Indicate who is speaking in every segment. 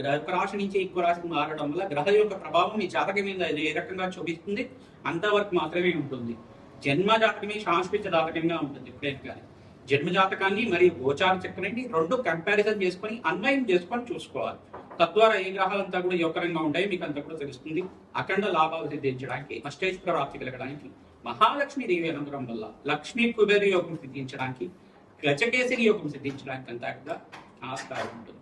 Speaker 1: ఒక రాశి నుంచి ఇంకో రాశికి మారడం వల్ల గ్రహ యొక్క ప్రభావం మీ జాతకం మీద ఏ రకంగా చూపిస్తుంది? అంతవరకు మాత్రమే ఉంటుంది. జన్మ జాతకమే సాంస్కృతిక జాతకంగా ఉంటుంది ఎప్పుడైనా కానీ. జన్మ జాతకాన్ని మరియు గోచార చక్రాన్ని రెండు కంపారిజన్ చేసుకొని అన్వయం చేసుకొని చూసుకోవాలి. తద్వారా ఏ గ్రహాలంతా కూడా యోగకరంగా ఉంటాయి మీకు అంతా కూడా తెలుస్తుంది. అఖండ లాభాలు సిద్ధించడానికి అష్టేశ్వర ప్రాప్తి కలగడానికి మహాలక్ష్మి దేవి అనుగ్రహం వల్ల లక్ష్మీ కుబేరు యోగం సిద్ధించడానికి గజకేసరి యోగం సిద్ధించడానికి అంతా కూడా ఆస్కారం ఉంటుంది.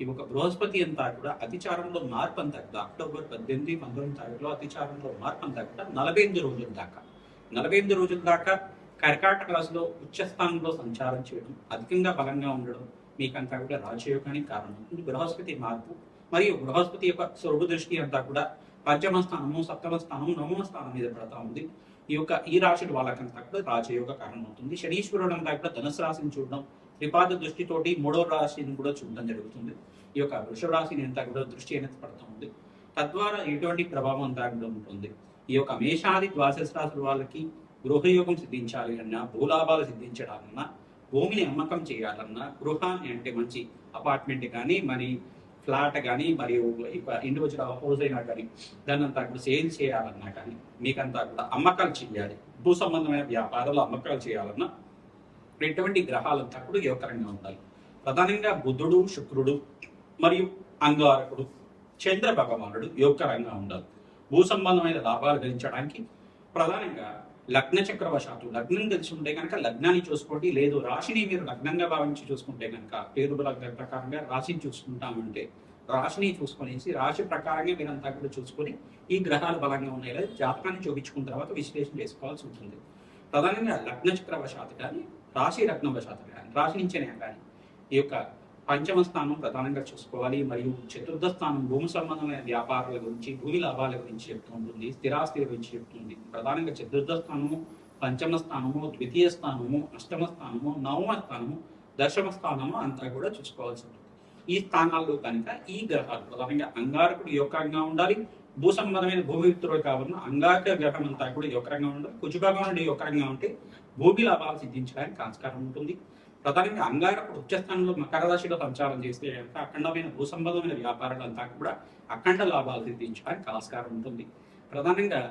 Speaker 1: ఈ ఒక బృహస్పతి అంతా కూడా అతిచారంలో మార్పు అంతా కూడా అక్టోబర్ పద్దెనిమిది పంతొమ్మిది తారీఖులో అతిచారంలో మార్పు అంతా కూడా నలభై ఎనిమిది రోజుల దాకా. నలభై ఎనిమిది రోజుల దాకా కర్కాటక రాశిలో ఉచ్చస్థానంలో సంచారం చేయడం అధికంగా బలంగా ఉండడం మీకంతా కూడా రాజయోగానికి కారణం. బృహస్పతి మార్పు. మరియు బృహస్పతి యొక్క స్వరూప దృష్టి అంతా కూడా పంచమ స్థానము సప్తమ స్థానము నవమ స్థానం మీద పడతా ఉంది. ఈ యొక్క ఈ రాశుడు వాళ్ళకంతా కూడా రాజయోగ కారణం అవుతుంది. శనీశ్వరుడు అంతా కూడా ధనుసు రాశిని చూడడం త్రిపాద దృష్టితోటి మూడో రాశిని కూడా చూడడం జరుగుతుంది. ఈ యొక్క వృషభ రాశిని అంతా కూడా దృష్టి అనేది పడుతూ ఉంది. తద్వారా ఎటువంటి ప్రభావం అంతా కూడా ఉంటుంది. ఈ యొక్క మేషాది ద్వాదశ రాశుల వాళ్ళకి గృహయోగం సిద్ధించాలి అన్నా భూలాభాలు సిద్ధించడాలన్నా భూమిని అమ్మకం చేయాలన్నా గృహాన్ని అంటే మంచి అపార్ట్మెంట్ కానీ మరి ఫ్లాట్ కానీ మరియు ఇండివిజువల్ హౌస్ అయినా కానీ దాన్ని అంతా కూడా సేల్ చేయాలన్నా కానీ మీకంతా కూడా అమ్మకాలు చేయాలి. భూ సంబంధమైన వ్యాపారాలు అమ్మకాలు చేయాలన్నా ఎటువంటి గ్రహాలంతా కూడా యోగకరంగా ఉండాలి. ప్రధానంగా బుధుడు శుక్రుడు మరియు అంగారకుడు చంద్ర భగవానుడు యోగకరంగా ఉండాలి. భూ సంబంధమైన లాభాలు గెలించడానికి ప్రధానంగా లగ్న చక్రవశాత్తు లగ్నం తెలిసి ఉంటే కనుక లగ్నాన్ని చూసుకోండి. లేదు రాశిని మీరు లగ్నంగా భావించి చూసుకుంటే కనుక పేరు లగ్న ప్రకారంగా రాశిని చూసుకుంటామంటే రాశిని చూసుకునేసి రాశి ప్రకారంగా మీరంతా కూడా చూసుకొని ఈ గ్రహాలు బలంగా ఉన్నాయి లేదా జాతకాన్ని చూపించుకున్న తర్వాత విశ్లేషణ చేసుకోవాల్సి ఉంటుంది. ప్రధానంగా లగ్న చక్రవశాత్తు కానీ రాశి లగ్నవశాత్తు కానీ రాశి నుంచేనే కానీ ఈ యొక్క పంచమ స్థానం ప్రధానంగా చూసుకోవాలి మరియు చతుర్థ స్థానం భూమి సంబంధమైన వ్యాపారాల గురించి భూమి లాభాల గురించి చెప్తూ ఉంటుంది స్థిరాస్తి గురించి చెప్తుంది ప్రధానంగా చతుర్థ స్థానము పంచమ స్థానము ద్వితీయ స్థానము అష్టమ స్థానము నవమ స్థానము దశమ స్థానము అంతా కూడా చూసుకోవాల్సి ఉంటుంది. ఈ స్థానాల్లో కనుక ఈ గ్రహాలు ప్రధానంగా అంగారకుడు యోగంగా ఉండాలి భూ సంబంధమైన భూమిత్రుడు కావాలన్న అంగారక గ్రహం అంతా కూడా ఈ ఉండాలి రంగా ఉండదు కుజుభాగం నుండి ఈ ఉంటే భూమి లాభాలు సిద్ధించడానికి ఆస్కారం ఉంటుంది. ప్రధానంగా అంగారకుడు ఉచ్చస్థానంలో మకర రాశిలో సంచారం చేస్తే కనుక అఖండమైన భూసంబంధమైన వ్యాపారాలంతా కూడా అఖండ లాభాలు సిద్ధించడానికి ఆస్కారం ఉంటుంది. ప్రధానంగా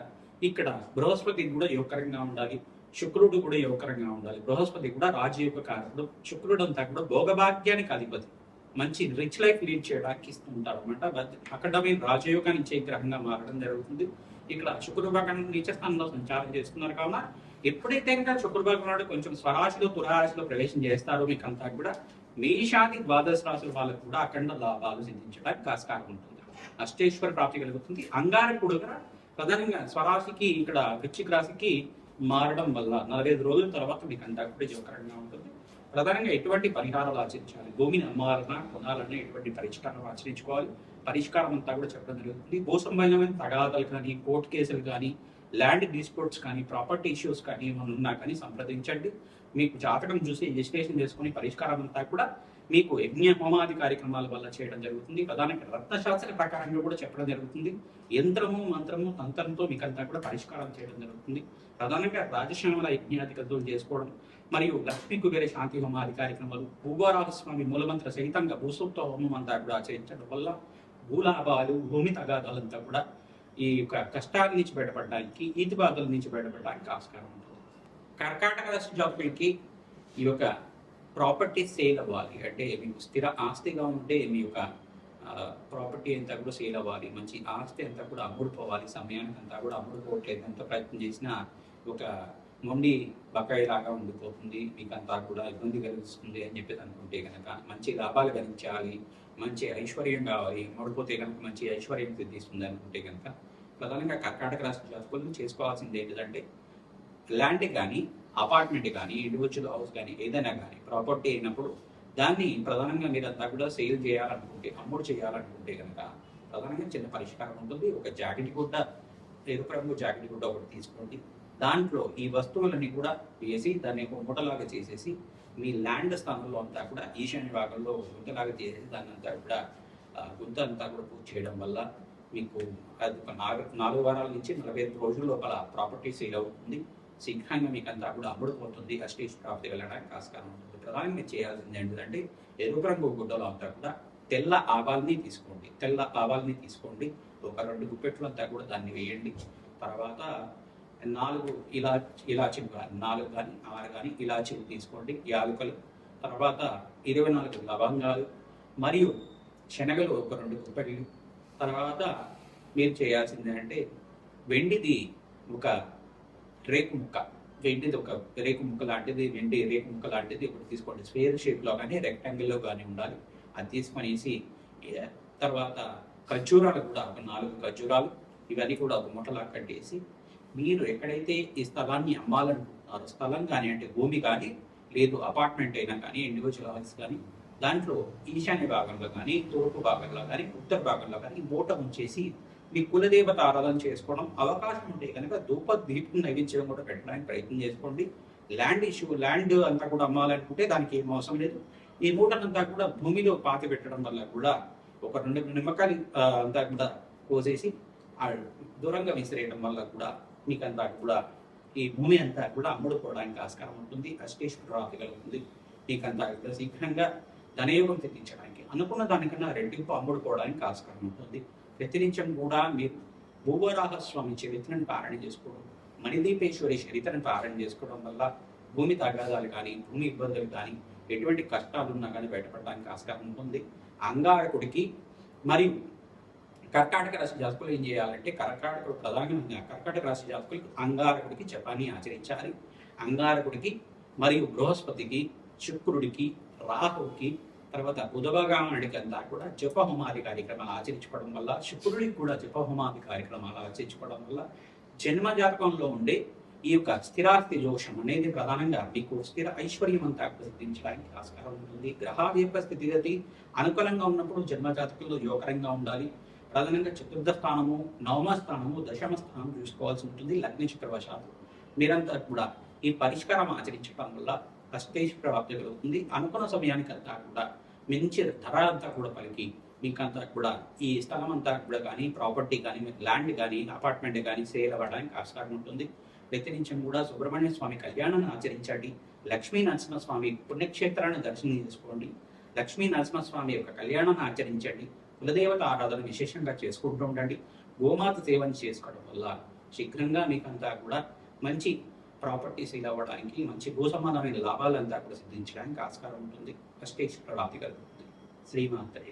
Speaker 1: ఇక్కడ బృహస్పతి కూడా యోగకరంగా ఉండాలి. శుక్రుడు కూడా యోగకరంగా ఉండాలి. బృహస్పతి కూడా రాజయోగ కారకుడు శుక్రుడు అంతా కూడా భోగభాగ్యానికి అధిపతి. మంచి రిచ్ లైఫ్ లీడ్ చేయడానికి ఇస్తూ ఉంటారు అనమాట అఖండమైన రాజయోగాన్ని ఇచ్చే గ్రహంగా మారడం జరుగుతుంది. ఇక్కడ శుక్రుడు భాగం నీచ స్థానంలో సంచారం చేస్తున్నారు కావున ఎప్పుడైతే ఇంకా శుక్రభాగం నాడు కొంచెం స్వరాశిలో తురాశిలో ప్రవేశం చేస్తారో మీకు అంతా కూడా మేషాది ద్వాదశ రాశుల వాళ్ళకు కూడా అఖండ లాభాలు సిద్ధించడానికి ఆస్కారం ఉంటుంది. అష్టేశ్వర ప్రాప్తి కలుగుతుంది. అంగారకుడు కూడా ప్రధానంగా స్వరాశికి ఇక్కడ వృచ్చిక రాశికి మారడం వల్ల నలభై ఐదు రోజుల తర్వాత మీకు అంతా కూడా జోకరంగా ఉంటుంది. ప్రధానంగా ఎటువంటి పరిహారాలు ఆచరించాలి? భూమిని అమ్మాలన్నా కొనాలన్నా ఎటువంటి పరిష్కారాలు ఆచరించుకోవాలి? పరిష్కారం అంతా కూడా చెప్పడం జరుగుతుంది. భూ సంబంధమైన తగాదాలు కానీ కోర్టు కేసులు కానీ ల్యాండ్ డిస్ప్యూట్స్ కానీ ప్రాపర్టీ ఇష్యూస్ కానీ ఏమైనా ఉన్నా కానీ సంప్రదించండి. మీకు జాతకం చూసి రిజిస్ట్రేషన్ చేసుకుని పరిష్కారం అంతా కూడా మీకు యజ్ఞ హోమాది కార్యక్రమాల వల్ల చేయడం జరుగుతుంది. ప్రధానంగా రత్నశాస్త్ర ప్రకారంగా కూడా చెప్పడం జరుగుతుంది. యంత్రము మంత్రము తంత్రంతో మీకు అంతా కూడా పరిష్కారం చేయడం జరుగుతుంది. ప్రధానంగా రాజశ్యామల యజ్ఞాధికతో చేసుకోవడం మరియు లక్ష్మీ కుబేర శాంతి హోమాది కార్యక్రమాలు భూగోరాజస్వామి మూలమంత్ర సహితంగా భూసూక్త హోమం అంతా కూడా ఆచరించడం వల్ల భూలాభాలు భూమి తగాదాలంతా కూడా ఈ యొక్క కష్టాల నుంచి బయటపడడానికి ఈతి బాధల నుంచి బయటపడడానికి ఆస్కారం ఉంటుంది. కర్కాటక రాశి జాతకులకి ఈ యొక్క ప్రాపర్టీ సేల్ అవ్వాలి. అంటే మీకు స్థిర ఆస్తిగా ఉంటే మీ యొక్క ప్రాపర్టీ అంతా కూడా సేల్ అవ్వాలి. మంచి ఆస్తి అంతా కూడా అమ్ముడుపోవాలి. సమయానికి అంతా కూడా అమ్ముడుపోవట్లేదు. ఎంత ప్రయత్నం చేసినా ఒక మొండి బకాయి లాగా ఉండిపోతుంది. మీకు అంతా కూడా ఇబ్బంది కలిగిస్తుంది అని చెప్పేసి అనుకుంటే కనుక మంచి లాభాలు కలిగించాలి మంచి ఐశ్వర్యం కావాలి. అమ్ముడుపోతే కనుక మంచి ఐశ్వర్యం సిద్ధిస్తుంది అనుకుంటే కనుక ప్రధానంగా కర్ణాటక రాష్ట్ర జాతకులను చేసుకోవాల్సింది ఏంటంటే ల్యాండ్ కానీ అపార్ట్మెంట్ కానీ ఇండివిజువల్ హౌస్ కానీ ఏదైనా కానీ ప్రాపర్టీ అయినప్పుడు దాన్ని ప్రధానంగా మీరు అంతా కూడా సేల్ చేయాలనుకుంటే అమ్ముడు చేయాలనుకుంటే కనుక ప్రధానంగా చిన్న పరిష్కారం ఉంటుంది. ఒక జాకెట్ గుడ్డ ఎరుపు రంగు జాకెట్ గుడ్డ ఒకటి తీసుకోండి. దాంట్లో ఈ వస్తువులన్నీ కూడా వేసి దాన్ని ఒక మూటలాగా చేసేసి మీ ల్యాండ్ స్థానంలో అంతా కూడా ఈశాన్య భాగంలో గుంతలాగా చేసేసి దాన్ని అంతా కూడా గుంత అంతా కూడా పూర్తి చేయడం వల్ల మీకు అది ఒక నాలుగు నాలుగు వారాల నుంచి నలభై ఐదు రోజుల లోపల ప్రాపర్టీ సేల్ అవుతుంది. శీఘ్రంగా మీకు అంతా కూడా అమ్ముడుపోతుంది అస్టేజ్ ప్రాప్తి వెళ్ళడానికి ఆస్కారం ఉంటుంది. ప్రధానంగా మీరు చేయాల్సింది ఏంటంటే ఎరుపు రంగు గుడ్డలో అంతా కూడా తెల్ల ఆవాల్ని తీసుకోండి. తెల్ల ఆవాల్ని తీసుకోండి. ఒక రెండు గుప్పెట్లు అంతా కూడా దాన్ని వేయండి. తర్వాత నాలుగు ఇలా ఇలాచీలు కానీ నాలుగు కానీ ఆరు కానీ ఇలాచీలు తీసుకోండి. యాలకులు. తర్వాత ఇరవై నాలుగు లవంగాలు. మరియు శనగలు ఒక రెండు గుప్పెట్లు. తర్వాత మీరు చేయాల్సింది అంటే వెండిది ఒక రేకు ముక్క. వెండిది ఒక రేకు ముక్క లాంటిది వెండి రేకు ముక్క లాంటిది ఒకటి తీసుకోండి. స్వేర్ షేప్లో కానీ రెక్టాంగిల్లో కానీ ఉండాలి. అది తీసుకునేసి తర్వాత ఖర్జూరాలు కూడా ఒక నాలుగు ఖర్జూరాలు ఇవన్నీ కూడా ఒక ముఠలా కట్టేసి మీరు ఎక్కడైతే ఈ స్థలాన్ని అమ్మాలనుకుంటున్నారో స్థలం కానీ అంటే భూమి కానీ లేదు అపార్ట్మెంట్ అయినా కానీ ఇండివిజువల్ హౌస్ కానీ దాంట్లో ఈశాన్య భాగంలో కానీ తూర్పు భాగంలో కానీ ఉత్తర భాగంలో కానీ మూట ఉంచేసి మీ కులదేవత ఆరాధన చేసుకోవడం అవకాశం ఉంటే కనుక ధూప దీపం నైవేద్యం కూడా పెట్టడానికి ప్రయత్నం చేసుకోండి. ల్యాండ్ ఇష్యూ ల్యాండ్ అంతా కూడా అమ్మాలనుకుంటే దానికి ఏం అవసరం లేదు. ఈ మూటనంతా కూడా భూమిలో పాతి పెట్టడం వల్ల కూడా ఒక రెండు నిమ్మకాయలు అంతా కూడా కోసేసి ఆ దూరంగా విసిరేయడం వల్ల కూడా మీకు అంతా కూడా ఈ భూమి అంతా కూడా అమ్ముడుకోవడానికి ఆస్కారం ఉంటుంది. అష్టేశ్వర రాతి కలుగుతుంది. మీకు అంతా శీఘ్రంగా ధనయోగం తెప్పించడానికి. అనుకున్న దానికన్నా రెట్టింపు అమ్ముడుకోవడానికి ఆస్కారం ఉంటుంది. ప్రతినిత్యం కూడా మీరు భూవరాహ స్వామి చరిత్రను పారణ చేసుకోవడం మణిదీపేశ్వరి చరిత్రను పారణ చేసుకోవడం వల్ల భూమి తగాదాలు కానీ భూమి ఇబ్బందులు కానీ ఎటువంటి కష్టాలు ఉన్నా కానీ బయటపడడానికి ఆస్కారం ఉంటుంది. అంగారకుడికి మరియు కర్కాటక రాశి జాతకులు ఏం చేయాలంటే కర్కాటకుడు ప్రధానంగా కర్కాటక రాశి జాతకులకి అంగారకుడికి జపాన్ని ఆచరించాలి. అంగారకుడికి మరియు బృహస్పతికి శుక్రుడికి రాహుకి తర్వాత బుధభగానుడికి అంతా కూడా జపహోమాది కార్యక్రమాలు ఆచరించుకోవడం వల్ల శుక్రుడికి కూడా జపహోమాది కార్యక్రమాలు ఆచరించుకోవడం వల్ల జన్మ జాతకంలో ఉండే ఈ యొక్క స్థిరాస్తి దోషం అనేది ప్రధానంగా మీకు స్థిర ఐశ్వర్యం అంతా సిద్ధించడానికి ఆస్కారం ఉంటుంది. గ్రహాల యొక్క స్థితిగతి అనుకూలంగా ఉన్నప్పుడు జన్మ జాతకంలో యోగకరంగా ఉండాలి. ప్రధానంగా చతుర్థ స్థానము నవమ స్థానము దశమ స్థానం చూసుకోవాల్సి ఉంటుంది. లగ్న చక్రవశాలు మీరంతా కూడా ఈ పరిష్కారం ఆచరించడం వల్ల అష్టేష్ ప్రాప్తి కలుగుతుంది. అనుకున్న సమయానికి అంతా కూడా మంచి ధర అంతా కూడా పలికి మీకంతా కూడా ఈ స్థలం అంతా కూడా కానీ ప్రాపర్టీ కానీ ల్యాండ్ కానీ అపార్ట్మెంట్ కానీ సేల్ అవ్వడానికి ఆస్కారం ఉంటుంది. ప్రతి నుంచి కూడా సుబ్రహ్మణ్య స్వామి కళ్యాణాన్ని ఆచరించండి. లక్ష్మీ నరసింహస్వామి పుణ్యక్షేత్రాన్ని దర్శనం చేసుకోండి. లక్ష్మీ నరసింహస్వామి యొక్క కళ్యాణాన్ని ఆచరించండి. కులదేవత ఆరాధన విశేషంగా చేసుకుంటూ ఉండండి. గోమాత సేవను చేసుకోవడం వల్ల శీఘ్రంగా మీకంతా కూడా మంచి ప్రాపర్టీ సేల్ అవ్వడానికి మంచి భూసమానమైన లాభాలంతా కూడా సిద్ధించడానికి ఆస్కారం ఉంటుంది. అష్టేశ్వర రాతి కలుగుతుంది శ్రీమాంతరే